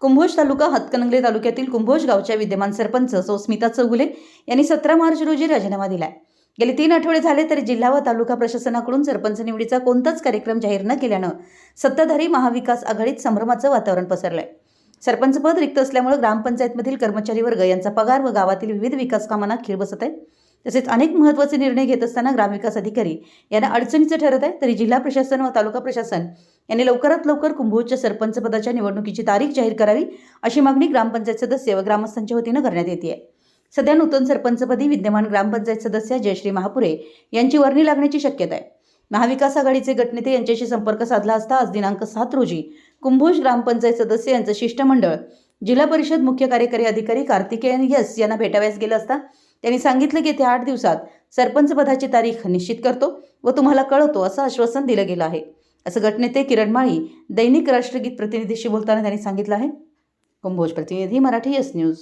कुंभोज तालुका हातकणंगले तालुक्यातील कुंभोज गावच्या विद्यमान सरपंच सौ स्मिता चौगुले यांनी सतरा मार्च रोजी राजीनामा दिलाय. गेले तीन आठवडे झाले तरी जिल्हा व तालुका प्रशासनाकडून सरपंच निवडीचा कोणताच कार्यक्रम जाहीर न केल्यानं सत्ताधारी महाविकास आघाडीत संभ्रमाचं वातावरण पसरलंय. सरपंचपद रिक्त असल्यामुळे ग्रामपंचायतमधील कर्मचारी वर्ग यांचा पगार व गावातील विविध विकास कामांना खीळ बसत आहे. तसेच अनेक महत्त्वाचे निर्णय घेत असताना ग्रामविकास अधिकारी यांना अडचणीचं ठरत आहे तरी जिल्हा प्रशासन व तालुका प्रशासन यांनी लवकरात लवकर कुंभोजच्या सरपंच पदाच्या निवडणुकीची तारीख जाहीर करावी अशी मागणी ग्रामपंचायत सदस्य व ग्रामस्थांच्या वतीनं करण्यात येते. सध्या नूतन सरपंचपदी विद्यमान ग्रामपंचायत सदस्य जयश्री महापुरे यांची वर्णी लागण्याची शक्यता आहे. महाविकास आघाडीचे गटनेते यांच्याशी संपर्क साधला असता आज दिनांक सात रोजी कुंभोज ग्रामपंचायत सदस्य यांचं शिष्टमंडळ जिल्हा परिषद मुख्य कार्यकारी अधिकारी कार्तिकेयन यस यांना भेटाव्यास गेलं असता त्यांनी सांगितलं की येत्या आठ दिवसात सरपंच पदाची तारीख निश्चित करतो व तुम्हाला कळवतो असं आश्वासन दिलं गेलं आहे. असं गटनेते किरण माळी दैनिक राष्ट्रगीत प्रतिनिधीशी बोलताना त्यांनी सांगितलं आहे. कुंभोज प्रतिनिधी मराठी यस न्यूज